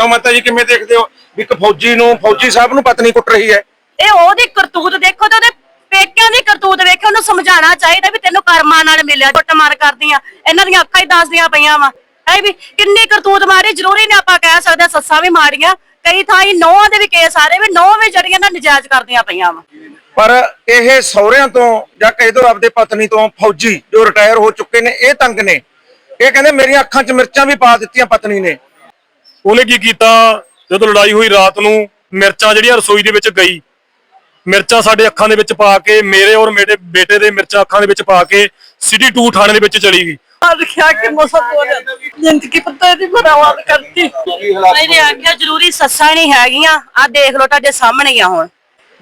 ਕਿਉਂ ਮਾਤਾ ਜੀ ਕਿਵੇਂ ਦੇਖਦੇ ਹੋ? ਵੀ ਇੱਕ ਫੌਜੀ ਨੂੰ ਫੌਜੀ ਸਾਹਿਬ ਨੂੰ ਪਤਨੀ ਕੁੱਟ ਰਹੀ ਹੈ। ਇਹ ਉਹਦੀ ਕਰਤੂਤ ਦੇਖੋ ਤੇ ਉਹਦੇ ਪੇਕਿਆਂ ਦੀ ਕਰਤੂਤ ਵੇਖੋ ਉਹਨੂੰ ਸਮਝਾਉਣਾ ਚਾਹੀਦਾ ਵੀ ਤੈਨੂੰ ਕਰਮਾਂ ਨਾਲ ਮਿਲਿਆ ਟੁੱਟ ਮਾਰ ਕਰਦੀਆਂ ਇਹਨਾਂ ਦੀਆਂ ਅੱਖਾਂ ਹੀ ਦੱਸਦੀਆਂ ਪਈਆਂ ਵਾ। ਐ ਵੀ ਕਿੰਨੀ ਕਰਤੂਤ ਮਾਰੀ ਜ਼ਰੂਰੀ ਨਹੀਂ ਆਪਾਂ ਕਹਿ ਸਕਦੇ ਸੱਸਾਂ ਵੀ ਮਾੜੀਆਂ ਕਈ ਥਾਈਂ ਨੌਹਾਂ ਦੇ ਵੀ ਕੇਸ ਆ ਰਹੇ ਵੀ ਵੀ ਜੜੀਆਂ ਨਾ ਨਜਾਇਜ਼ ਕਰਦੀਆਂ ਪਈਆਂ ਵਾ। ਪਰ ਇਹ ਸਹੁਰਿਆਂ ਤੋਂ ਜਾਂ ਕਹਿ ਦੋ ਆਪਦੇ ਪਤਨੀ ਤੋਂ ਫੌਜੀ ਜੋ ਰਿਟਾਇਰ ਹੋ ਚੁੱਕੇ ਨੇ ਇਹ ਤੰਗ ਨੇ। ਇਹ ਕਹਿੰਦੇ ਮੇਰੀਆਂ ਅੱਖਾਂ 'ਚ ਮਿਰਚਾਂ ਵੀ ਪਾ ਦਿੱਤੀਆਂ ਪਤਨੀ ਨੇ। ਉਹਨੇ ਕੀ ਕੀਤਾ? ਜਦੋਂ ਲੜਾਈ ਹੋਈ ਰਾਤ ਨੂੰ ਮਿਰਚਾਂ ਜਿਹੜੀਆਂ ਰਸੋਈ ਦੇ ਵਿੱਚ ਗਈ ਮਿਰਚਾਂ ਸਾਡੇ ਅੱਖਾਂ ਦੇ ਵਿੱਚ ਪਾ ਕੇ ਮੇਰੇ ਔਰ ਮੇਰੇ ਬੇਟੇ ਦੇ ਮਿਰਚਾਂ ਅੱਖਾਂ ਦੇ ਵਿੱਚ ਪਾ ਕੇ ਸਿਟੀ 2 ਥਾਣੇ ਦੇ ਵਿੱਚ ਚਲੀ ਗਈ। ਆਖਿਆ ਕਿ ਮਸਾ ਬੋਲ ਜ਼ਿੰਦਗੀ ਪਤਾ ਨਹੀਂ ਬਰਾਬਰ ਕਰਤੀ। ਇਹਨੇ ਆਖਿਆ ਜ਼ਰੂਰੀ ਸੱਸਾਂ ਨਹੀਂ ਹੈਗੀਆਂ। ਆ ਦੇਖ ਲਓ ਤੁਹਾਡੇ ਸਾਹਮਣੇ ਆ ਹੁਣ।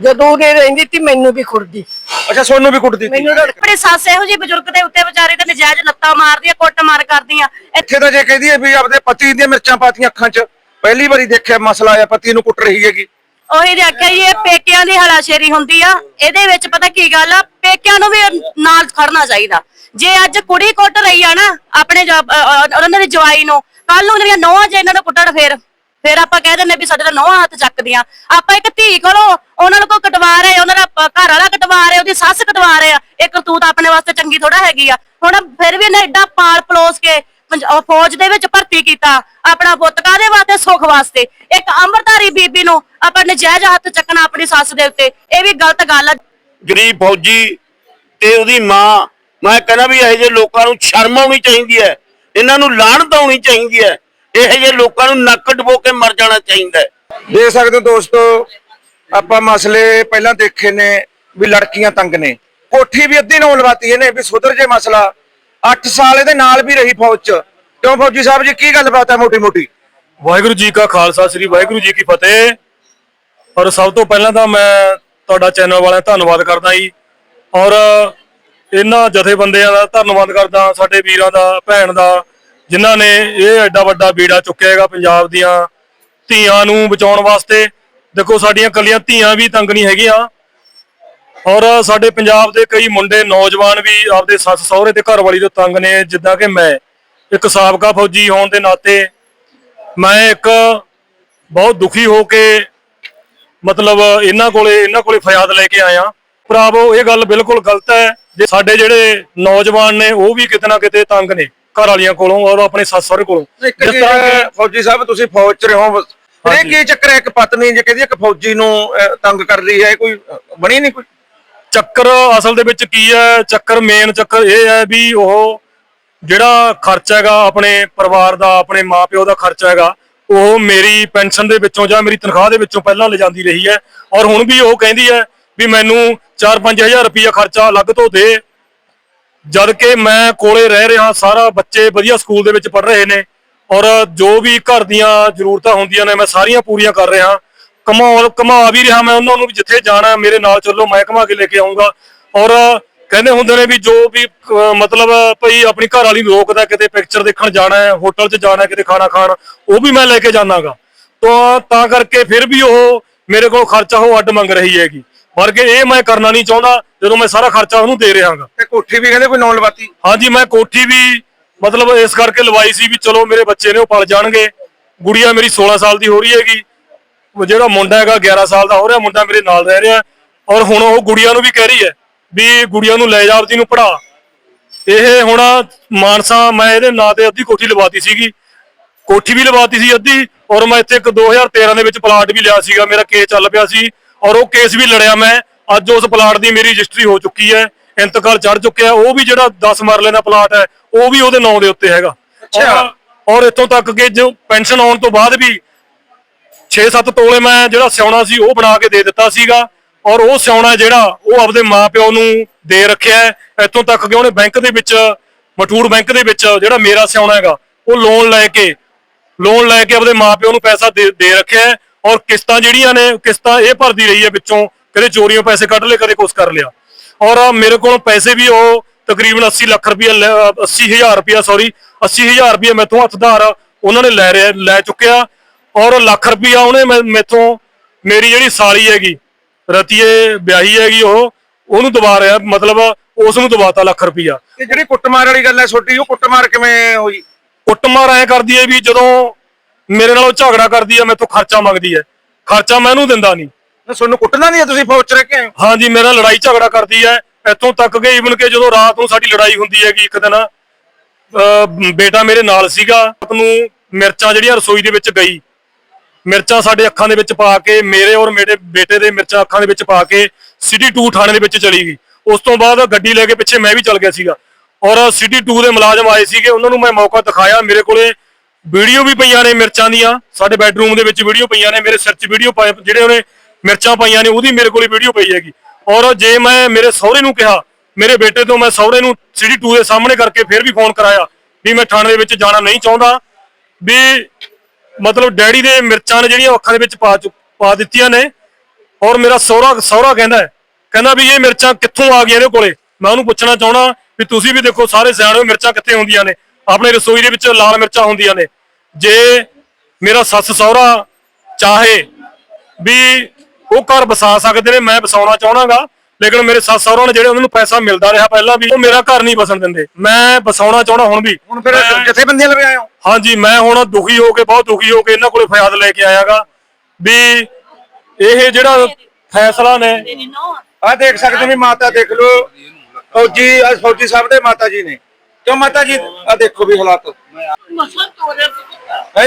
ਜਦੋਂ ਉਹਨੇ ਰਹਿੰਦੀ ਤੀ ਮੈਨੂੰ ਵੀ ਖੁਰਦੀ। ਅੱਛਾ ਸੋਨੂੰ ਵੀ ਕੁੱਟਦੀ ਸੀ ਮੈਨੂੰ ਤਾਂ ਆਪਣੇ ਸੱਸ ਇਹੋ ਜਿਹੀ ਬਜ਼ੁਰਗ ਦੇ ਉੱਤੇ ਵਿਚਾਰੇ ਤੇ ਨਜਾਇਜ਼ ਲੱਤਾਂ ਮਾਰਦੀਆਂ ਕੁੱਟ ਮਾਰ ਕਰਦੀਆਂ। ਇਹ ਇੱਥੇ ਤਾਂ ਜੇ ਕਹਿੰਦੀ ਹੈ ਵੀ ਆਪਦੇ ਪਤੀ ਦੀਆਂ ਮਿਰਚਾਂ ਪਾਤੀਆਂ ਅੱਖਾਂ 'ਚ ਪਹਿਲੀ ਵਾਰੀ ਦੇਖਿਆ ਮਸਲਾ ਆਇਆ ਪਤੀ ਨੂੰ ਕੁੱਟ ਰਹੀ ਹੈਗੀ। ਉਹੀ ਦੇ ਆਖਿਆ ਜੀ, ਇਹ ਪੇਕਿਆਂ ਦੀ ਹਲਾਸ਼ੇਰੀ ਹੁੰਦੀ ਆ। ਇਹਦੇ ਵਿੱਚ ਪਤਾ ਕੀ ਗੱਲ ਆ ਪੇਕਿਆਂ ਨੂੰ ਵੀ ਨਾਲ ਖੜਨਾ ਚਾਹੀਦਾ। ਜੇ ਅੱਜ ਕੁੜੀ ਕੁੱਟ ਰਹੀ ਆ ਨਾ ਆਪਣੇ ਜ- ਅ- ਅ- ਉਹਨਾਂ ਦੇ ਜਵਾਈ ਨੂੰ ਕੱਲ ਨੂੰ ਜਿਹੜੀਆਂ ਨੌਵਾਂ ਜੇ ਇਹਨਾਂ ਨੂੰ ਕੁੱਟਣ ਫੇਰ। ਫੇਰ ਆਪਾਂ ਕਹਿ ਦਿੰਦੇ ਵੀ ਸਾਡੇ ਤਾਂ ਨੌਵਾਂ ਹੱਥ ਚੱਕਦੀਆਂ ਆਪਾਂ ਇੱਕ ਧੀ ਕੋਲੋਂ ਉਹਨਾਂ ਨੂੰ ਕੋਈ ਕਟਵਾ ਰਹੇ, ਉਹਨਾਂ ਦਾ ਘਰ ਵਾਲਾ ਕਟਵਾ ਰਹੇ, ਉਹਦੀ ਸੱਸ ਕਟਵਾ ਰਹੇ ਇਹ ਕਰਤੂਤ ਆਪਣੇ ਵਾਸਤੇ ਚੰਗੀ ਥੋੜਾ ਹੈਗੀ ਆ। ਹੁਣ ਫਿਰ ਵੀ ਇਹਨੇ ਐਡਾ ਪਾਲ ਪਲੋਸ ਕੇ ਫੌਜ ਦੇ ਵਿੱਚ ਭਰਤੀ ਕੀਤਾ ਆਪਣਾ ਪੁੱਤ ਕਾਦੇ ਵਾਸਤੇ? ਸੁੱਖ ਵਾਸਤੇ। ਇੱਕ ਅੰਮ੍ਰਿਤਧਾਰੀ ਬੀਬੀ ਨੂੰ ਆਪਾਂ ਨਜਾਇਜ਼ ਹੱਥ ਚੱਕਣਾ ਆਪਣੀ ਸੱਸ ਦੇ ਉੱਤੇ। ਇਹ ਵੀ ਗਲਤ ਗੱਲ ਆ। ਗਰੀਬ ਫੌਜੀ ਤੇ ਉਹਦੀ ਮਾਂ, ਮੈਂ ਕਹਿੰਦਾ ਵੀ ਇਹੋ ਜਿਹੇ ਲੋਕਾਂ ਨੂੰ ਸ਼ਰਮ ਆਉਣੀ ਚਾਹੀਦੀ ਹੈ। ਇਹਨਾਂ ਨੂੰ ਲਾਹਣਤ ਆਉਣੀ ਚਾਹੀਦੀ ਹੈ। ਇਹੋ ਜਿਹੇ ਲੋਕਾਂ ਨੂੰ ਨੱਕ ਡਬੋ ਕੇ ਮਰ ਜਾਣਾ ਚਾਹੀਦਾ ਹੈ। ਦੇਖ ਸਕਦੇ ਹੋ ਦੋਸਤੋ ਆਪਾਂ ਮਸਲੇ ਪਹਿਲਾਂ ਦੇਖੇ ਨੇ ਵੀ ਲੜਕੀਆਂ ਤੰਗ ਨੇ। ਕੋਠੀ ਵੀ ਅੱਧੀ ਨੂੰ ਲਵਾਤੀ ਇਹਨੇ ਵੀ ਸੁਧਰ ਜੇ ਮਸਲਾ। 8 ਸਾਲ ਇਹਦੇ ਨਾਲ ਵੀ ਰਹੀ ਫੌਜ 'ਚ। ਕਿਉਂ ਫੌਜੀ ਸਾਹਿਬ ਜੀ ਕੀ ਗੱਲਬਾਤ ਹੈ ਮੋਟੀ ਮੋਟੀ ਵਾਹਿਗੁਰੂ ਜੀ ਕਾ ਖਾਲਸਾ ਸ੍ਰੀ ਵਾਹਿਗੁਰੂ ਜੀ ਕੀ ਫਤਿਹ। ਔਰ ਸਭ ਤੋਂ ਪਹਿਲਾਂ ਤਾਂ ਮੈਂ ਤੁਹਾਡਾ ਚੈਨਲ ਵਾਲਿਆਂ ਦਾ ਧੰਨਵਾਦ ਕਰਦਾ ਜੀ। ਔਰ ਇਹਨਾਂ ਜਥੇਬੰਦਿਆਂ ਦਾ ਧੰਨਵਾਦ ਕਰਦਾ ਸਾਡੇ ਵੀਰਾਂ ਦਾ ਭੈਣ ਦਾ। ਜਿਨ੍ਹਾਂ ਨੇ ਇਹ ਐਡਾ ਵੱਡਾ ਬੀੜਾ ਚੁੱਕਿਆ ਹੈਗਾ ਪੰਜਾਬ ਦੀਆਂ ਧੀਆਂ ਨੂੰ ਬਚਾਉਣ ਵਾਸਤੇ। ਦੇਖੋ, ਸਾਡੀਆਂ ਕੱਲੀਆਂ ਧੀਆਂ ਵੀ ਤੰਗ ਨਹੀਂ ਹੈਗੀਆਂ। ਔਰ ਸਾਡੇ ਪੰਜਾਬ ਦੇ ਕਈ ਮੁੰਡੇ ਨੌਜਵਾਨ ਵੀ ਆਪਦੇ ਸੱਸ ਸਹੁਰੇ ਤੇ ਘਰ ਵਾਲੀ ਤੋਂ ਤੰਗ ਨੇ, ਜਿੱਦਾਂ ਕਿ ਮੈਂ। ਇੱਕ ਸਾਬਕਾ ਫੌਜੀ ਹੋਣ ਦੇ ਨਾਤੇ ਮੈਂ ਇੱਕ ਬਹੁਤ ਦੁਖੀ ਹੋ ਕੇ ਮਤਲਬ ਇਹਨਾਂ ਕੋਲੇ ਇਹਨਾਂ ਕੋਲੇ ਫਰਿਆਦ ਲੈ ਕੇ ਆਇਆ। ਭਰਾਵੋ, ਇਹ ਗੱਲ ਬਿਲਕੁਲ ਗਲਤ ਹੈ। ਜੇ ਸਾਡੇ ਜਿਹੜੇ ਨੌਜਵਾਨ ਨੇ, ਉਹ ਵੀ ਕਿਤੇ ਨਾ ਕਿਤੇ ਤੰਗ ਨੇ। ਘਰ ਵਾਲੀਆਂ ਕੋਲੋਂ ਔਰ ਆਪਣੇ ਸੱਸ ਸਹੁਰੇ ਕੋਲੋਂ। ਇੱਕ ਜਿਸ ਤਰ੍ਹਾਂ ਫੌਜੀ ਸਾਹਿਬ ਤੁਸੀਂ ਫੌਜ 'ਚ ਰਹੋ ਇਹ। ਕੀ ਚੱਕਰ ਹੈ ਇੱਕ ਪਤਨੀ ਜੇ ਕਹਿੰਦੀ ਇੱਕ ਫੌਜੀ ਨੂੰ ਤੰਗ ਕਰ ਰਹੀ ਹੈ ਕੋਈ ਬਣੀ ਨਹੀਂ ਕੋਈ? ਚੱਕਰ ਅਸਲ ਦੇ ਵਿੱਚ ਕੀ ਹੈ ਚੱਕਰ ਮੇਨ ਚੱਕਰ ਇਹ ਹੈ ਵੀ ਉਹ ਜਿਹੜਾ ਖਰਚਾ ਹੈਗਾ ਆਪਣੇ ਪਰਿਵਾਰ ਦਾ ਆਪਣੇ ਮਾਪਿਓ ਦਾ ਖਰਚਾ ਹੈਗਾ ਉਹ ਮੇਰੀ ਪੈਨਸ਼ਨ ਦੇ ਵਿੱਚੋਂ ਜਾਂ ਮੇਰੀ ਤਨਖਾਹ ਦੇ ਵਿੱਚੋਂ ਪਹਿਲਾਂ ਲਿਜਾਂਦੀ ਰਹੀ ਹੈ। ਔਰ ਹੁਣ ਵੀ ਉਹ ਕਹਿੰਦੀ ਹੈ ਵੀ ਮੈਨੂੰ 4-5000 ਰੁਪਇਆ ਖਰਚਾ ਅਲੱਗ ਤੋਂ ਦੇ। ਜਦ ਕਿ ਮੈਂ ਕੋਲੇ ਰਹਿ ਰਿਹਾ, ਸਾਰਾ ਬੱਚੇ ਵਧੀਆ ਸਕੂਲ ਦੇ ਵਿੱਚ ਪੜ ਰਹੇ ਨੇ ਔਰ ਜੋ ਵੀ ਘਰ ਦੀਆਂ ਜ਼ਰੂਰਤਾਂ ਹੁੰਦੀਆਂ ਨੇ, ਮੈਂ ਸਾਰੀਆਂ ਪੂਰੀਆਂ ਕਰ ਰਿਹਾ। ਕਮਾ ਕਮਾ ਵੀ ਰਿਹਾ ਮੈਂ, ਉਹਨਾਂ ਨੂੰ ਵੀ ਜਿੱਥੇ ਜਾਣਾ, ਮੇਰੇ ਨਾਲ ਚੱਲੋ, ਮੈਂ ਕਮਾ ਕੇ ਲੈ ਕੇ ਆਉਂਗਾ ਔਰ ਕਹਿੰਦੇ ਹੁੰਦੇ ਨੇ ਵੀ ਜੋ ਵੀ ਮਤਲਬ ਭਈ ਆਪਣੀ ਘਰ ਵਾਲੀ ਨੂੰ ਰੋਕਦਾ, ਕਿਤੇ ਪਿਕਚਰ ਦੇਖਣ ਜਾਣਾ ਹੈ ਹੋਟਲ 'ਚ ਜਾਣਾ ਕਿਤੇ ਖਾਣਾ ਖਾਣ, ਉਹ ਵੀ ਮੈਂ ਲੈ ਕੇ ਜਾਣਾਗਾ ਤਾਂ ਤਾਂ ਕਰਕੇ ਫਿਰ ਵੀ ਉਹ ਮੇਰੇ ਕੋਲ ਖਰਚਾ ਉਹ ਅੱਡ ਮੰਗ ਰਹੀ ਹੈਗੀ। ਪਰ ਕਿ ਇਹ ਮੈਂ ਕਰਨਾ ਨਹੀਂ ਚਾਹੁੰਦਾ ਜਦੋਂ ਮੈਂ ਸਾਰਾ ਖਰਚਾ ਉਹਨੂੰ ਦੇ ਰਿਹਾਗਾ। ਤੇ ਕੋਠੀ ਵੀ ਕਹਿੰਦੇ ਕੋਈ ਨੌ ਲਵਾਤੀ ਹਾਂਜੀ ਮੈਂ ਕੋਠੀ ਵੀ ਮਤਲਬ ਇਸ ਕਰਕੇ ਲਵਾਈ ਸੀ ਵੀ ਚਲੋ ਮੇਰੇ ਬੱਚੇ ਨੇ ਉਹ ਪਲ ਜਾਣਗੇ। ਗੁੜੀਆ ਮੇਰੀ 16 ਸਾਲ ਦੀ ਹੋ ਰਹੀ ਹੈਗੀ। ਜਿਹੜਾ ਮੁੰਡਾ ਹੈਗਾ 11 ਸਾਲ ਦਾ ਹੋ ਰਿਹਾ ਮੁੰਡਾ ਮੇਰੇ ਨਾਲ ਰਹਿ ਰਿਹਾ। ਔਰ ਹੁਣ ਉਹ ਗੁੜੀਆ ਨੂੰ ਵੀ ਕਹਿ ਰਹੀ ਹੈ ਵੀ ਗੁੜੀਆ ਨੂੰ ਲੈ ਜਾ ਆਪਦੀ ਨੂੰ ਪੜਾ ਇਹ ਹੁਣ ਮਾਨਸਾ ਮੈਂ ਇਹਦੇ ਨਾਂ ਤੇ ਅੱਧੀ ਕੋਠੀ ਲਵਾਤੀ ਸੀਗੀ। ਕੋਠੀ ਵੀ ਲਵਾਤੀ ਸੀ ਅੱਧੀ ਔਰ ਮੈਂ ਇੱਥੇ ਇੱਕ 2013 ਦੇ ਵਿੱਚ ਪਲਾਟ ਵੀ ਲਿਆ ਸੀਗਾ। ਮੇਰਾ ਕੇਸ ਚੱਲ ਪਿਆ ਸੀ। ਔਰ ਉਹ ਕੇਸ ਵੀ ਲੜਿਆ ਮੈਂ। ਅੱਜ ਉਸ ਪਲਾਟ ਦੀ ਮੇਰੀ ਰਜਿਸਟਰੀ ਹੋ ਚੁੱਕੀ ਹੈ। ਇੰਤਕਾਲ ਚੜ ਚੁੱਕਿਆ ਉਹ ਵੀ ਜਿਹੜਾ 10 ਮਰਲੇ ਦਾ ਪਲਾਟ ਹੈ ਉਹ ਵੀ ਉਹਦੇ ਨਾਂ ਦੇ ਉੱਤੇ ਹੈਗਾ। ਅੱਛਾ। ਔਰ- ਇੱਥੋਂ ਤੱਕ ਕਿ ਜੋ ਪੈਨਸ਼ਨ ਆਉਣ ਤੋਂ ਬਾਅਦ ਵੀ 6-7 ਤੋਲੇ ਮੈਂ ਜਿਹੜਾ ਸਿਉਣਾ ਸੀ ਉਹ ਬਣਾ ਕੇ ਦੇ ਦਿੱਤਾ ਸੀਗਾ। ਔਰ ਉਹ ਸਿਉਣਾ ਜਿਹੜਾ ਉਹ ਆਪਦੇ ਮਾਪਿਓ ਨੂੰ ਦੇ ਰੱਖਿਆ ਹੈ। ਇੱਥੋਂ ਤੱਕ ਕਿ ਉਹਨੇ ਬੈਂਕ ਦੇ ਵਿੱਚ ਮਠੂੜ ਬੈਂਕ ਦੇ ਵਿੱਚ ਜਿਹੜਾ ਮੇਰਾ ਸਿਉਣਾ ਹੈਗਾ ਉਹ ਲੋਨ ਲੈ ਕੇ ਲੋਨ ਲੈ ਕੇ ਆਪਦੇ ਮਾਪਿਓ ਨੂੰ ਪੈਸਾ ਦੇ ਦੇ ਰੱਖਿਆ ਹੈ। ਔਰ ਕਿਸ਼ਤਾਂ ਜਿਹੜੀਆਂ ਨੇ ਕਿਸ਼ਤਾਂ ਇਹ ਭਰਦੀ ਰਹੀ ਹੈ ਵਿੱਚੋਂ ਕਦੇ ਚੋਰੀਆਂ ਪੈਸੇ ਕੱਢ ਲਏ ਕਦੇ ਕੁਛ ਕਰ ਲਿਆ। ਔਰ ਮੇਰੇ ਕੋਲ ਪੈਸੇ ਵੀ ਉਹ ਤਕਰੀਬਨ 80 ਲੱਖ ਰੁਪਏ 80000 ਰੁਪਏ ਸੌਰੀ 80000 ਰੁਪਏ ਮੈਥੋਂ ਹੱਥਦਾਰ ਉਹਨਾਂ ਨੇ ਲੈ ਰਿਆ ਲੈ ਚੁੱਕਿਆ। ਔਰ ਲੱਖ ਰੁਪਇਆ ਉਹਨੇ ਮੈਥੋਂ ਮੇਰੀ ਜਿਹੜੀ ਸਾਲੀ ਹੈਗੀ ਰਤੀਏ ਵਿਆਹੀ ਹੈਗੀ ਉਹ ਉਹਨੂੰ ਦਵਾ ਰਿਹਾ ਮਤਲਬ ਉਸ ਨੂੰ ਦਵਾਤਾ ਲੱਖ ਰੁਪਇਆ ਤੇ ਜਿਹੜੀ ਕੁੱਟਮਾਰ ਵਾਲੀ ਗੱਲ ਹੈ ਛੋਟੀ ਉਹ ਕੁੱਟਮਾਰ ਕਿਵੇਂ ਹੋਈ? ਕੁੱਟਮਾਰ ਐ ਕਰਦੀ ਹੈ ਵੀ ਜਦੋਂ ਮੇਰੇ ਨਾਲੋਂ ਝਗੜਾ ਕਰਦੀ ਆ ਮੇਰੇ ਤੋਂ ਖਰਚਾ ਮੰਗਦੀ ਹੈ ਖਰਚਾ ਮੈਂ ਇਹਨੂੰ ਦਿੰਦਾ ਨਹੀਂ। ਨਾ ਤੁਹਾਨੂੰ ਕੁੱਟਣਾ ਨਹੀਂ ਹੈ ਤੁਸੀਂ ਫੌਜ ਚ ਰਹਿ ਕੇ ਆਏ ਹੋ? ਹਾਂਜੀ ਮੇਰੇ ਨਾਲ ਲੜਾਈ ਝਗੜਾ ਕਰਦੀ ਹੈ ਇੱਥੋਂ ਤੱਕ ਕਿ ਈਵਨ ਕਿ ਜਦੋਂ ਰਾਤ ਨੂੰ ਸਾਡੀ ਲੜਾਈ ਹੁੰਦੀ ਹੈਗੀ ਇੱਕ ਦਿਨ ਅਹ ਬੇਟਾ ਮੇਰੇ ਨਾਲ ਸੀਗਾ। ਰਾਤ ਨੂੰ ਮਿਰਚਾਂ ਜਿਹੜੀਆਂ ਰਸੋਈ ਦੇ ਵਿੱਚ ਗਈ। ਮਿਰਚਾਂ ਸਾਡੇ ਅੱਖਾਂ ਦੇ ਵਿੱਚ ਪਾ ਕੇ ਮੇਰੇ ਔਰ ਮੇਰੇ ਬੇਟੇ ਦੇ ਮਿਰਚਾਂ ਅੱਖਾਂ ਦੇ ਵਿੱਚ ਪਾ ਕੇ ਸਿਟੀ 2 ਥਾਣੇ ਦੇ ਵਿੱਚ ਚਲੀ ਗਈ। ਉਸ ਤੋਂ ਬਾਅਦ ਗੱਡੀ ਲੈ ਕੇ ਪਿੱਛੇ ਮੈਂ ਵੀ ਚੱਲ ਗਿਆ ਸੀਗਾ। ਔਰ ਸਿਟੀ 2 ਦੇ ਮੁਲਾਜ਼ਮ ਆਏ ਸੀਗੇ ਉਹਨਾਂ ਨੂੰ ਮੈਂ ਮੌਕਾ ਦਿਖਾਇਆ। ਮੇਰੇ ਕੋਲੇ ਵੀਡੀਓ ਵੀ ਪਈਆਂ ਨੇ ਮਿਰਚਾਂ ਦੀਆਂ। ਸਾਡੇ ਬੈੱਡਰੂਮ ਦੇ ਵਿੱਚ ਵੀਡੀਓ ਪਈਆਂ ਨੇ, ਮੇਰੇ ਸਿਰ 'ਚ ਵੀਡੀਓ ਪਾਏ, ਜਿਹੜੇ ਉਹਨੇ ਮਿਰਚਾਂ ਪਾਈਆਂ ਨੇ, ਉਹਦੀ ਮੇਰੇ ਕੋਲ ਵੀਡੀਓ ਪਈ ਹੈਗੀ। ਔਰ ਜੇ ਮੈਂ ਮੇਰੇ ਸਹੁਰੇ ਨੂੰ ਕਿਹਾ, ਮੇਰੇ ਬੇਟੇ ਤੋਂ ਮੈਂ ਸਹੁਰੇ ਨੂੰ ਸਿਟੀ 2 ਦੇ ਸਾਹਮਣੇ ਕਰਕੇ ਫਿਰ ਵੀ ਫੋਨ ਕਰਾਇਆ ਵੀ ਮੈਂ ਥਾਣੇ ਦੇ ਵਿੱਚ ਜਾਣਾ ਨਹੀਂ ਚਾਹੁੰਦਾ, ਵੀ ਮਤਲਬ ਡੈਡੀ ਦੇ ਮਿਰਚਾਂ ਨੇ ਜਿਹੜੀਆਂ ਅੱਖਾਂ ਦੇ ਵਿੱਚ ਪਾ ਚੁ- ਪਾ ਦਿੱਤੀਆਂ ਨੇ। ਔਰ ਮੇਰਾ ਸਹੁਰਾ ਸਹੁਰਾ ਕਹਿੰਦਾ ਕਹਿੰਦਾ ਵੀ ਇਹ ਮਿਰਚਾਂ ਕਿੱਥੋਂ ਆ ਗਈਆਂ ਇਹਦੇ ਕੋਲੇ? ਮੈਂ ਉਹਨੂੰ ਪੁੱਛਣਾ ਚਾਹਣਾ ਵੀ ਤੁਸੀਂ ਵੀ ਦੇਖੋ, ਸਾਰੇ ਸਿਆਣੇ ਹੋ, ਮਿਰਚਾਂ ਕਿੱਥੇ ਹੁੰਦੀਆਂ ਨੇ? ਆਪਣੇ ਰਸੋਈ ਦੇ ਵਿੱਚ ਲਾਲ ਮਿਰਚਾਂ ਹੁੰਦੀਆਂ ਨੇ। ਜੇ ਮੇਰਾ ਸੱਸ ਸਹੁਰਾ ਚਾਹੇ ਵੀ ਉਹ ਘਰ ਵਸਾ ਸਕਦੇ ਨੇ ਮੈਂ ਵਸਾਉਣਾ ਚਾਹਣਾਗਾ ਲੇਕਿਨ ਮੇਰੇ ਸੱਸ ਸਹੁਰਾ ਨੇ ਜਿਹੜੇ ਉਹਨਾਂ ਨੂੰ ਪੈਸਾ ਮਿਲਦਾ ਰਿਹਾ ਪਹਿਲਾਂ ਵੀ ਉਹ ਮੇਰਾ ਘਰ ਨਹੀਂ ਵਸਣ ਦਿੰਦੇ। ਮੈਂ ਵਸਾਉਣਾ ਚਾਹਣਾ ਹੁਣ ਵੀ। ਹੁਣ ਫਿਰ ਮੈਂ- ਜਥੇਬੰਦੀਆਂ ਲਵੇ ਆਏ ਹੋ। ਹਾਂਜੀ ਮੈਂ ਹੁਣ ਦੁਖੀ ਹੋ ਕੇ ਬਹੁਤ ਦੁਖੀ ਹੋ ਕੇ ਇਹਨਾਂ ਕੋਲੇ ਫਰਿਆਦ ਲੈ ਕੇ ਆਇਆਗਾ ਵੀ ਇਹ ਜਿਹੜਾ ਫੈਸਲਾ ਨੇ ਆ ਦੇਖ ਸਕਦੇ ਹੋ ਵੀ ਮਾਤਾ ਦੇਖ ਲਓ ਫੌਜੀ ਅੱਜ ਫੌਜੀ ਸਾਹਿਬ ਦੇ ਮਾਤਾ ਜੀ ਨੇ। ਕਿਉਂ ਮਾਤਾ ਜੀ? ਆ ਦੇਖੋ ਵੀ ਹਾਲਾਤ। ਮਸਾ ਤੋਰੇ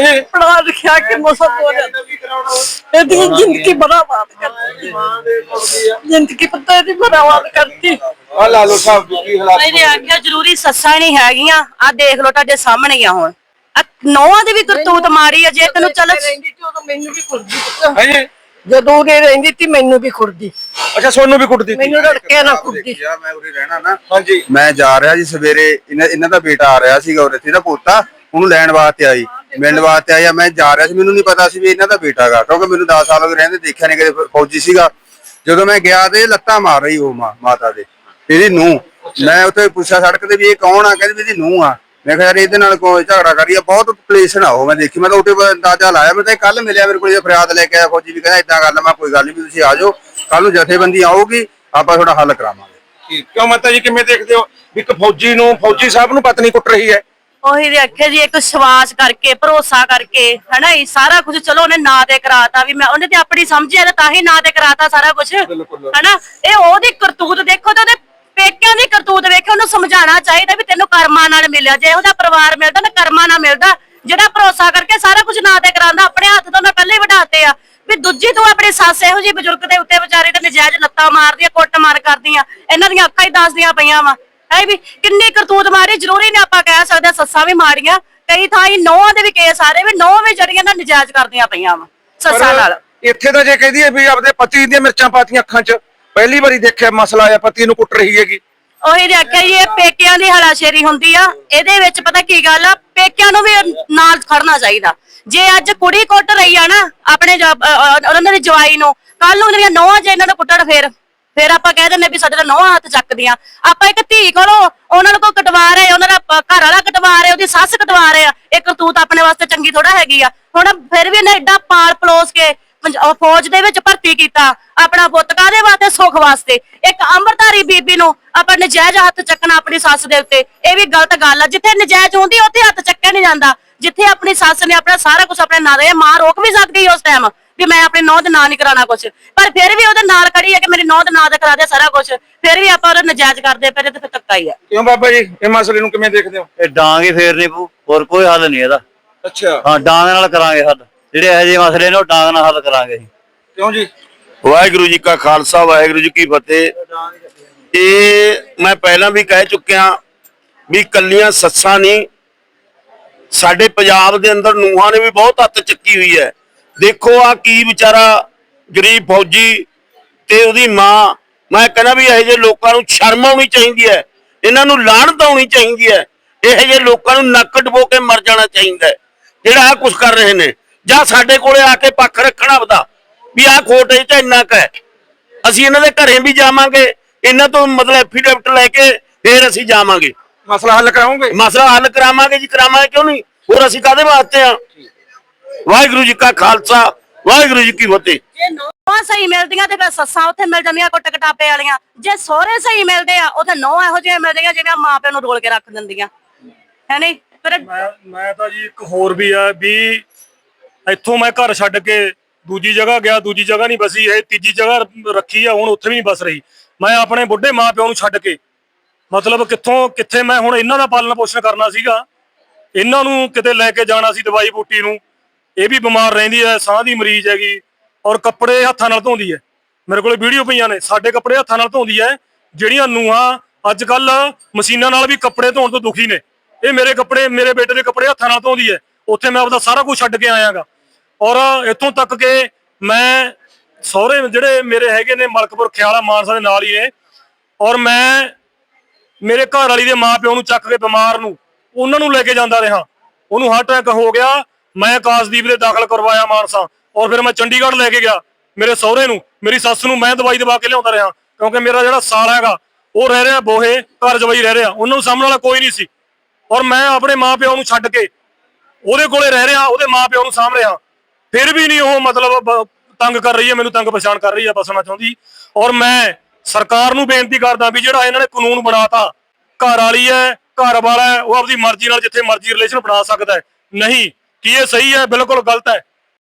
ਹੈ ਪੜਾ ਲਿਖਿਆ ਕਿ ਮਸਾ ਤੋਰੇ ਇਹਦੀ ਜ਼ਿੰਦਗੀ ਬਰਬਾਦ ਕਰਤੀ। ਜ਼ਿੰਦਗੀ ਪਤਾ ਇਹਦੀ ਬਰਬਾਦ ਕਰਤੀ। ਆ ਲਾਲੋ ਸਾਹਿਬ ਕੀ ਹਾਲਾਤ ਇਹਨੇ ਆਖਿਆ ਜ਼ਰੂਰੀ ਸੱਸਾਂ ਨਹੀਂ ਹੈਗੀਆਂ। ਆ ਦੇਖ ਤੁਹਾਡੇ ਸਾਹਮਣੇ ਹੀ ਆ ਹੁਣ। ਆ ਨੌਵਾਂ ਦੀ ਵੀ ਕਰਤੂਤ ਮਾਰੀ ਆ ਜੇ ਤੈਨੂੰ ਚੱਲ ਮੈਨੂੰ ਵੀ। ਹੈ ਜਦੋਂ ਉਹ ਰਹਿੰਦੀ ਤੀ ਮੈਨੂੰ ਵੀ ਕੁੱਟਦੀ ਅੱਛਾ ਸੋਨੂੰ ਵੀ ਕੁੱਟਦੀ ਸੀ ਮੈਨੂੰ ਰੜਕੇ ਨਾ ਕੁੱਟਦੀ। ਦੇਖਿਆ ਮੈਂ ਉਰੇ ਰਹਿਣਾ ਨਾ। ਹਾਂਜੀ। ਮੈਂ ਜਾ ਰਿਹਾ ਜੀ ਸਵੇਰੇ ਇਹਨਾਂ ਇਹਨਾਂ ਦਾ ਬੇਟਾ ਆ ਰਿਹਾ ਸੀਗਾ ਉਰੇ ਤੇ ਦਾ ਪੋਤਾ। ਉਹਨੂੰ ਲੈਣ ਵਾਸਤੇ ਆਈ। ਮਿਲਣ ਵਾਸਤੇ ਆਇਆ ਮੈਂ ਜਾ ਰਿਹਾ ਸੀ। ਮੈਨੂੰ ਨਹੀਂ ਪਤਾ ਸੀ ਵੀ ਇਹਨਾਂ ਦਾ ਬੇਟਾ ਗਾ ਕਿਉਂਕਿ ਮੈਨੂੰ 10 ਸਾਲ ਹੋ ਗਏ ਰਹਿੰਦੇ ਦੇਖਿਆ ਨਹੀਂ ਕਦੇ ਫੌਜੀ ਸੀਗਾ। ਜਦੋਂ ਮੈਂ ਗਿਆ ਤੇ ਇਹ ਲੱਤਾਂ ਮਾਰ ਰਹੀ ਉਹ ਮਾਂ ਮਾਤਾ ਦੇ ਇਹਦੀ ਨੂੰ ਮੈਂ ਉੱਥੇ ਪੁੱਛਿਆ ਸੜਕ ਤੇ ਵੀ ਇਹ ਕੌਣ ਆ? ਕਹਿੰਦੀ ਵੀ ਇਹਦੀ ਨੂੰ ਆ। ਮੈਂ ਕਿਹਾ ਯਾਰ ਇਹਦੇ ਨਾਲ ਕੋਈ ਝਗੜਾ ਕਰੀ ਆ ਬਹੁਤ ਕਲੇਸ਼ਨ ਆ ਉਹ ਮੈਂ ਦੇਖੀ ਮੈਂ ਤਾਂ ਉੱਥੇ ਅੰਦਾਜ਼ਾ ਲਾਇਆ ਮੈਂ ਤਾਂ ਕੱਲ ਮਿਲਿਆ ਮੇਰੇ ਕੋਲ ਇਹ ਫਰਿਆਦ ਲੈ ਕੇ ਆਇਆ ਫੌਜੀ ਵੀ ਕਹਿੰਦਾ ਇਦਾਂ ਗੱਲ। ਮੈਂ ਕੋਈ ਗੱਲ ਨਹੀਂ ਵੀ ਤੁਸੀਂ ਆ ਜਾਓ ਕੱਲ ਨੂੰ ਜਥੇਬੰਦੀ ਆਊਗੀ ਆਪਾਂ ਤੁਹਾਡਾ ਹੱਲ ਕਰਾਵਾਂਗੇ। ਕਿਉਂ ਮਾਤਾ ਜੀ ਕਿਵੇਂ ਦੇਖਦੇ ਹੋ ਵੀ ਇੱਕ ਫੌਜੀ ਨੂੰ ਫੌਜੀ ਸਾਹਿਬ ਨੂੰ ਪਤਨੀ ਕੁੱਟ ਰਹੀ ਹੈ ਉਹੀ ਦੇ ਆਖਿਆ ਜੀ ਇੱਕ ਵਿਸ਼ਵਾਸ ਕਰਕੇ ਭਰੋਸਾ ਕਰਕੇ ਹਨਾ ਇਹ ਸਾਰਾ ਕੁਝ ਚਲੋ ਉਹਨੇ ਨਾਂ ਤੇ ਕਰਾਤਾ ਵੀ ਮੈਂ ਉਹਨੇ ਤੇ ਆਪਣੀ ਸਮਝਿਆ ਤਾਂ ਹੀ ਨਾਂ ਤੇ ਕਰਾਤਾ ਸਾਰਾ ਕੁਝ ਹਨਾ ਇਹ ਉਹਦੀ ਕਰਤੂਤ ਦੇਖੋ ਤੇ ਉਹਦੇ ਪੇਕਿਆਂ ਦੀ ਕਰਤੂਤ ਵੇਖੋ ਉਹਨੂੰ ਸਮਝਾਉਣਾ ਚਾਹੀਦਾ ਵੀ ਤੈਨੂੰ ਕਰਮਾਂ ਨਾਲ ਮਿਲਿਆ ਜੇ ਉਹਦਾ ਪਰਿਵਾਰ ਮਿਲਦਾ ਨਾ ਕਰਮਾਂ ਨਾਲ ਮਿਲਦਾ। ਜਿਹੜਾ ਭਰੋਸਾ ਕਰਕੇ ਸਾਰਾ ਕੁਝ ਨਾਂ ਤੇ ਕਰਾਂਦਾ ਆਪਣੇ ਹੱਥ ਤੋਂ ਮੈਂ ਪਹਿਲੇ ਹੀ ਵਢਾਤੇ ਆ। ਵੀ ਦੂਜੀ ਤੂੰ ਆਪਣੀ ਸੱਸ ਇਹੋ ਜਿਹੀ ਬਜ਼ੁਰਗ ਦੇ ਉੱਤੇ ਵਿਚਾਰੇ ਤੇ ਨਜਾਇਜ਼ ਲੱਤਾਂ ਮਾਰਦੀਆਂ ਕੁੱਟ ਮਾਰ ਕਰਦੀਆਂ ਇਹਨਾਂ ਦੀਆਂ ਅੱਖਾਂ ਹੀ ਦੱਸਦੀਆਂ ਪਈਆਂ ਵਾ। ਹੈ ਵੀ ਕਿੰਨੀ ਕਰਤੂਤ ਮਾਰੀ ਜ਼ਰੂਰੀ ਨਹੀਂ ਆਪਾਂ ਕਹਿ ਸਕਦੇ ਸੱਸਾਂ ਵੀ ਮਾਰੀਆਂ ਕਈ ਥਾਂ ਹੀ ਨੌਵਾਂ ਦੇ ਵੀ ਕੇਸ ਆ ਰਹੇ ਵੀ ਨੌਵਾਂ ਵੀ ਜਿਹੜੀਆਂ ਨਾ ਨਜਾਇਜ਼ ਕਰਦੀਆਂ ਪਈਆਂ ਵਾ ਸੱਸਾਂ ਨਾਲ। ਇੱਥੇ ਤਾਂ ਜੇ ਕਹਿੰਦੀ ਹੈ ਵੀ ਆਪਦੇ ਪਤੀ ਦੀਆਂ ਮਿਰਚਾਂ ਪਾਤੀਆਂ ਅੱਖਾਂ 'ਚ ਪਹਿਲੀ ਵਾਰੀ ਦੇਖਿਆ ਮਸਲਾ ਆਇਆ, ਪਤੀ ਨੂੰ ਕੁੱਟ ਰਹੀ ਹੈਗੀ। ਉਹੀ ਦੇ ਆਖਿਆ ਜੀ, ਇਹ ਪੇਕਿਆਂ ਦੀ ਹਲਾਸ਼ੇਰੀ ਹੁੰਦੀ ਆ। ਇਹਦੇ ਵਿੱਚ ਪਤਾ ਕੀ ਗੱਲ ਆ, ਪੇਕਿਆਂ ਨੂੰ ਵੀ ਨਾਲ ਖੜਨਾ ਚਾਹੀਦਾ। ਜੇ ਅੱਜ ਕੁੜੀ ਕੁੱਟ ਰਹੀ ਆ ਨਾ, ਆਪਣੇ ਉਹਨਾਂ ਦੇ ਜਵਾਈ ਨੂੰ ਕੱਲ ਨੂੰ ਜਿਹੜੀਆਂ ਨੌਵਾਂ ਜੇ ਇਹਨਾਂ ਨੂੰ ਕੁੱਟਣ ਫੇਰ ਫੇਰ ਆਪਾਂ ਕਹਿ ਦਿੰਦੇ ਵੀ ਸਾਡੇ ਨਾਲ ਨੌਵਾਂ ਹੱਥ ਚੱਕਦੀਆਂ ਆਪਾਂ ਇੱਕ ਧੀ ਕੋਲੋਂ ਉਹਨਾਂ ਨੂੰ ਕੋਈ ਕਟਵਾ ਰਹੇ, ਉਹਨਾਂ ਦਾ ਘਰ ਵਾਲਾ ਕਟਵਾ ਰਿਹਾ, ਉਹਦੀ ਸੱਸ ਕਟਵਾ ਰਹੇ ਆ। ਇਹ ਕਰਤੂਤ ਆਪਣੇ ਵਾਸਤੇ ਚੰਗੀ ਥੋੜਾ ਹੈਗੀ ਆ। ਹੁਣ ਫਿਰ ਵੀ ਇਹਨੇ ਐਡਾ ਪਾਲ ਪਲੋਸ ਕੇ ਪੰਜ- ਅਹ ਫੌਜ ਦੇ ਵਿੱਚ ਭਰਤੀ ਕੀਤਾ ਆਪਣਾ ਪੁੱਤ ਕਾਦੇ ਵਾਸਤੇ? ਸੁੱਖ ਵਾਸਤੇ। ਇੱਕ ਅੰਮ੍ਰਿਤਧਾਰੀ ਬੀਬੀ ਨੂੰ ਆਪਾਂ ਨਜਾਇਜ਼ ਹੱਥ ਚੱਕਣਾ ਆਪਣੀ ਸੱਸ ਦੇ ਉੱਤੇ। ਇਹ ਵੀ ਗਲਤ ਗੱਲ ਆ। ਜਿੱਥੇ ਨਜਾਇਜ਼ ਹੁੰਦੀ ਉੱਥੇ ਹੱਥ ਚੱਕਿਆ ਨਹੀਂ ਜਾਂਦਾ। ਜਿੱਥੇ ਆਪਣੀ ਸੱਸ ਨੇ ਆਪਣਾ ਸਾਰਾ ਕੁਝ ਆਪਣੇ ਨਾਂ ਦੇ ਮਾਂ ਰੋਕ ਵੀ ਸਕਦੀ ਉਸ ਟਾਈਮ ਵੀ ਮੈਂ ਆਪਣੇ ਨੌਂ ਦੇ ਨਾਂ ਨਹੀਂ ਕਰਾਣਾ ਕੁਝ ਪਰ ਫਿਰ ਵੀ ਉਹਦੇ ਨਾਲ ਖੜੀ ਹੈ ਕਿ ਮੇਰੀ ਨੌਂ ਦੇ ਨਾਂ ਦਾ ਕਰਾ ਦੇ ਸਾਰਾ ਕੁਝ ਫਿਰ ਵੀ ਆਪਾਂ ਉਹਦਾ ਨਜਾਇਜ਼ ਕਰਦੇ ਪਏ ਤੇ ਫਿਰ ਧੱਕਾ ਹੀ ਆ। ਕਿਉਂ ਬਾਬਾ ਜੀ? ਇਹ ਮਸਲੇ ਨੂੰ ਕਿਵੇਂ ਦੇਖਦੇ ਹੋ? ਇਹ ਡਾਂਗ ਹੀ ਫੇਰਨੀ ਪਊ। ਹੋਰ ਕੋਈ ਹੱਲ ਨਹੀਂ ਇਹਦਾ। ਅੱਛਾ। ਹਾਂ ਡਾਂਗ ਨਾਲ ਕਰਾਂਗੇ ਹੱਲ। ਜਿਹੜੇ ਇਹੋ ਜਿਹੇ ਮਸਲੇ ਨੇ ਉਹ ਡਾਂਗ ਨਾਲ ਹੱਲ ਕਰਾਂਗੇ ਅਸੀਂ। ਕਿਉਂ ਜੀ? ਵਾਹਿਗੁਰੂ ਜੀ ਕਾ ਖਾਲਸਾ ਵਾਹਿਗੁਰੂ ਜੀ ਕੀ ਫਤਿਹ। ਇਹ ਮੈਂ ਪਹਿਲਾਂ ਵੀ ਕਹਿ ਚੁੱਕਿਆ ਵੀ ਕੱਲੀਆਂ ਸੱਸਾਂ ਨਹੀਂ ਸਾਡੇ ਪੰਜਾਬ ਦੇ ਅੰਦਰ ਨੂਹਾਂ ਨੇ ਵੀ ਬਹੁਤ ਹੱਥ ਚੱਕੀ ਹੋਈ ਹੈ। ਦੇਖੋ ਆ ਕੀ ਵਿਚਾਰਾ ਗਰੀਬ ਫੌਜੀ ਤੇ ਉਹਦੀ ਮਾਂ ਮੈਂ ਕਹਿੰਦਾ ਵੀ ਇਹੋ ਜਿਹੇ ਲੋਕਾਂ ਨੂੰ ਸ਼ਰਮ ਆਉਣੀ ਚਾਹੀਦੀ ਹੈ ਇਹਨਾਂ ਨੂੰ ਲਾਹਣਤ ਆਉਣੀ ਚਾਹੀਦੀ ਹੈ ਇਹੋ ਜਿਹੇ ਲੋਕਾਂ ਨੂੰ ਨੱਕ ਡਬੋ ਕੇ ਮਰ ਜਾਣਾ ਚਾਹੀਦਾ ਹੈ। ਜਿਹੜਾ ਆ ਕੁਝ ਕਰ ਰਹੇ ਨੇ ਜਾਂ ਸਾਡੇ ਕੋਲੇ ਆ ਕੇ ਪੱਖ ਰੱਖਣਾ ਆਪਦਾ। ਵੀ ਆ ਖੋਟੇ ਚ ਇੰਨਾ ਕੁ ਹੈ। ਅਸੀਂ ਇਹਨਾਂ ਦੇ ਘਰੇ ਵੀ ਜਾਵਾਂਗੇ ਇਹਨਾਂ ਤੋਂ ਮਤਲਬ ਐਫੀਡੇਵਿਟ ਲੈ ਕੇ ਫੇਰ ਅਸੀਂ ਜਾਵਾਂਗੇ। ਮਸਲਾ ਹੱਲ ਕਰਾਉਂਗੇ ਮਸਲਾ ਹੱਲ ਕਰਾਵਾਂਗੇ ਜੀ ਕਰਾਵਾਂਗੇ ਕਿਉਂ ਨਹੀਂ? ਹੋਰ ਅਸੀਂ ਕਾਦੇ ਵਾਸਤੇ ਆ? ਵਾਹਿਗੁਰੂ ਜੀ ਕਾ ਖਾਲਸਾ ਵਾਹਿਗੁਰੂ ਜੀ ਕੀ ਫਤਿਹ। ਜੇ ਨੌਵਾਂ ਸਹੀ ਮਿਲਦੀਆਂ ਤੇ ਫਿਰ ਸੱਸਾਂ ਉੱਥੇ ਮਿਲ ਜਾਂਦੀਆਂ ਕੁੱਟ ਕਟਾਪੇ ਵਾਲੀਆਂ। ਜੇ ਸਹੁਰੇ ਸਹੀ ਮਿਲਦੇ ਆ ਉੱਥੇ ਨੌ ਇਹੋ ਜਿਹੀਆਂ ਮਿਲਦੀਆਂ ਜਿਹੜੀਆਂ ਮਾਪਿਆਂ ਨੂੰ ਰੋਲ ਕੇ ਰੱਖ ਦਿੰਦੀਆਂ। ਹੈ ਨਹੀਂ? ਮੈਂ ਮੈਂ ਤਾਂ ਜੀ ਇੱਕ ਹੋਰ ਵੀ ਆ ਵੀ ਇੱਥੋਂ ਮੈਂ ਘਰ ਛੱਡ ਕੇ ਦੂਜੀ ਜਗ੍ਹਾ ਗਿਆ, ਦੂਜੀ ਜਗ੍ਹਾ ਨਹੀਂ ਬਸੀ, ਇਹ ਤੀਜੀ ਜਗ੍ਹਾ ਰੱਖੀ ਆ, ਹੁਣ ਉੱਥੇ ਵੀ ਨਹੀਂ ਬਸ ਰਹੀ। ਮੈਂ ਆਪਣੇ ਬੁੱਢੇ ਮਾਪਿਆਂ ਨੂੰ ਛੱਡ ਕੇ, ਮਤਲਬ ਕਿੱਥੋਂ, ਕਿੱਥੇ ਮੈਂ ਹੁਣ ਇਹਨਾਂ ਦਾ ਪਾਲਣ ਪੋਸ਼ਣ ਕਰਨਾ ਸੀਗਾ, ਇਹਨਾਂ ਨੂੰ ਕਿਤੇ ਲੈ ਕੇ ਜਾਣਾ ਸੀ ਦਵਾਈ ਬੂਟੀ ਨੂੰ, ਇਹ ਵੀ ਬਿਮਾਰ ਰਹਿੰਦੀ ਹੈ, ਸਾਹ ਦੀ ਮਰੀਜ਼ ਹੈਗੀ, ਔਰ ਕੱਪੜੇ ਹੱਥਾਂ ਨਾਲ ਧੋਂਦੀ ਹੈ। ਮੇਰੇ ਕੋਲੇ ਵੀਡੀਓ ਪਈਆਂ ਨੇ, ਸਾਡੇ ਕੱਪੜੇ ਹੱਥਾਂ ਨਾਲ ਧੋਂਦੀ ਹੈ, ਜਿਹੜੀਆਂ ਨੂਹਾਂ ਅੱਜ ਕੱਲ ਮਸ਼ੀਨਾਂ ਨਾਲ ਵੀ ਕੱਪੜੇ ਧੋਣ ਤੋਂ ਦੁਖੀ ਨੇ। ਇਹ ਮੇਰੇ ਕੱਪੜੇ, ਮੇਰੇ ਬੇਟੇ ਦੇ ਕੱਪੜੇ ਹੱਥਾਂ ਨਾਲ ਧੋਂਦੀ ਹੈ, ਉੱਥੇ ਮੈਂ ਆਪਦਾ ਸਾਰਾ ਕੁਝ ਛੱਡ ਕੇ ਆਇਆਗਾ। ਔਰ ਇੱਥੋਂ ਤੱਕ ਕਿ ਮੈਂ ਸਹੁਰੇ ਜਿਹੜੇ ਮੇਰੇ ਹੈਗੇ ਨੇ ਮਲਕਪੁਰ, ਖਿਆਲਾ, ਮਾਨਸਾ ਦੇ ਨਾਲ ਹੀ ਨੇ। ਔਰ ਮੈਂ ਮੇਰੇ ਘਰ ਵਾਲੀ ਦੇ ਮਾਪਿਓ ਨੂੰ ਚੱਕ ਕੇ ਬਿਮਾਰ ਨੂੰ ਉਹਨਾਂ ਨੂੰ ਲੈ ਕੇ ਜਾਂਦਾ ਰਿਹਾ। ਉਹਨੂੰ ਹਾਰਟ ਅਟੈਕ ਹੋ ਗਿਆ। ਮੈਂ ਕਾਸ਼ਦੀਪ ਦੇ ਦਾਖਲ ਕਰਵਾਇਆ ਮਾਨਸਾ। ਔਰ ਫਿਰ ਮੈਂ ਚੰਡੀਗੜ੍ਹ ਲੈ ਕੇ ਗਿਆ ਮੇਰੇ ਸਹੁਰੇ ਨੂੰ। ਮੇਰੀ ਸੱਸ ਨੂੰ ਮੈਂ ਦਵਾਈ ਦਵਾ ਕੇ ਲਿਆਉਂਦਾ ਰਿਹਾ ਕਿਉਂਕਿ ਮੇਰਾ ਜਿਹੜਾ ਸਾਲ ਹੈਗਾ, ਉਹ ਰਹਿ ਰਿਹਾ ਬੋਹੇ, ਘਰ ਜਵਾਈ ਰਹਿ ਰਿਹਾ। ਉਹਨਾਂ ਨੂੰ ਸਾਹਮਣੇ ਵਾਲਾ ਕੋਈ ਨਹੀਂ ਸੀ। ਔਰ ਮੈਂ ਆਪਣੇ ਮਾਪਿਓ ਨੂੰ ਛੱਡ ਕੇ ਉਹਦੇ ਕੋਲੇ ਰਹਿ ਰਿਹਾ, ਉਹਦੇ ਮਾਪਿਓ ਨੂੰ ਸਾਂਭ ਰਿਹਾ ਫਿਰ ਵੀ ਨਹੀਂ ਉਹ ਮਤਲਬ ਤੰਗ ਕਰ ਰਹੀ ਹੈ, ਮੈਨੂੰ ਤੰਗ ਪਛਾਣ ਕਰ ਰਹੀ ਹੈ ਬਸਣਾ ਚਾਹੁੰਦੀ। ਔਰ ਮੈਂ ਸਰਕਾਰ ਨੂੰ ਬੇਨਤੀ ਕਰਦਾ ਵੀ ਜਿਹੜਾ ਇਹਨਾਂ ਨੇ ਕਾਨੂੰਨ ਬਣਾਤਾ, ਘਰ ਵਾਲੀ ਹੈ, ਘਰ ਵਾਲਾ ਹੈ, ਉਹ ਆਪਦੀ ਮਰਜ਼ੀ ਨਾਲ ਜਿੱਥੇ ਮਰਜ਼ੀ ਰਿਲੇਸ਼ਨ ਬਣਾ ਸਕਦਾ ਹੈ। ਨਹੀਂ, ਕੀ ਇਹ ਸਹੀ ਹੈ? ਬਿਲਕੁਲ ਗਲਤ ਹੈ।